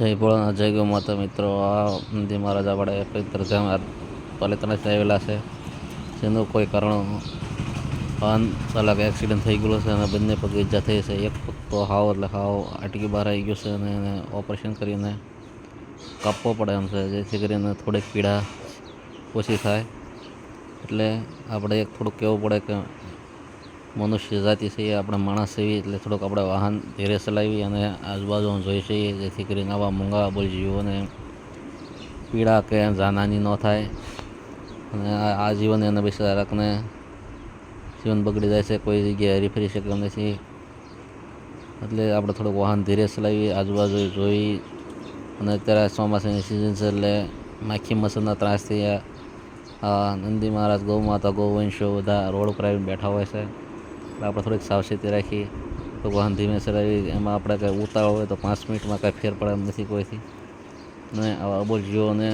જય ભોળાનાથ જય ગૌ માતા મિત્રો. આ નંદી મહારાજ આપણે પવિત્ર ધામ પાલિતાણાથી આવેલા છે. જેનું કોઈ કારણ વાહન ચાલક એક્સિડન્ટ થઈ ગયેલો છે અને બંને પગ ઈજા થઈ છે. એક પગ તો હાવ એટલે હાવ આટકી બહાર આવી ગયો છે અને એને ઓપરેશન કરીને કાપવો પડે એમ છે. જેથી કરીને થોડીક પીડા ઓછી થાય. એટલે આપણે એક થોડુંક કહેવું પડે કે મનુષ્ય જાતિ છે આપણે માણસ છીએ એટલે થોડુંક આપણે વાહન ધીરે ચલાવી અને આજુબાજુ જોઈ છીએ જેથી કરીને આવા મૂંગા જીવોને પીડા કે જાનહાની ન થાય. અને આ જીવન એને બિચારકને જીવન બગડી જાય છે, કોઈ જગ્યાએ હરી ફરી શકે નથી. એટલે આપણે થોડુંક વાહન ધીરે ચલાવી, આજુબાજુ જોઈ અને અત્યારે ચોમાસાની સિઝન છે એટલે માખી મચ્છરના ત્રાસથી આ નંદી મહારાજ ગૌ માતા, ગૌવંશો બધા રોડ ઉપર આવીને બેઠા હોય છે. આપણે થોડીક સાવચેતી રાખી તો વાહન ધીમે ચલાવી એમાં આપણે કંઈ ઉતાવળ હોય તો પાંચ મિનિટમાં કાંઈ ફેર પડે નથી કોઈથી. અને આવા અબોલ જીવોને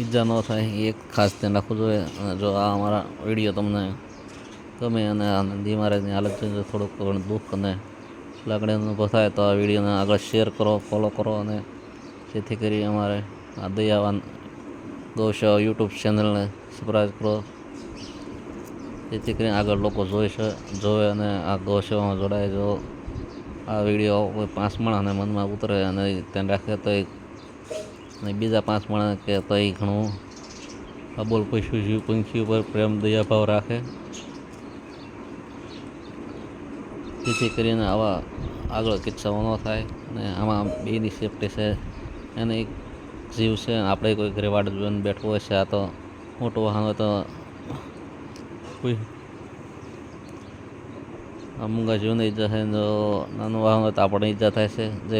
ઈજા ન થાય, એ ખાસ ધ્યાન રાખવું જોઈએ. અને જો આ અમારા વીડિયો તમને ગમે અને આનંદી નંદી મહારાજની હાલત જોઈને થોડુંક ઘણું દુઃખ અને લાગણી અનુભવ થાય, તો આ વિડીયોને આગળ શેર કરો, ફોલો કરો અને જેથી કરી અમારે આ દયાવાન ગૌશાળા યુટ્યુબ ચેનલને સબસ્ક્રાઈબ કરો. જેથી કરીને આગળ લોકો જોઈ જોવે અને આ ગૌસેવામાં જોડાય. જો આ વીડિયો કોઈ પાંચ માણસને મનમાં ઉતરે અને ધ્યાન રાખે તો અને બીજા પાંચ માણસ કે તો એ ઘણું અબોલ પશુ જીવ પંખી ઉપર પ્રેમ, દયાભાવ રાખે. જેથી કરીને આવા આગળ કિસ્સાઓ ન થાય અને આમાં બેની સેફટી છે એને એક જીવ છે, આપણે કોઈ ઘરે વાડ બેઠવું હોય છે, આ તો મોટું વાહન હોય તો કોઈ મૂંગા જીવને ઈજા થાય તો નાનું વાહન હોય તો આપણને ઈજા થાય છે જે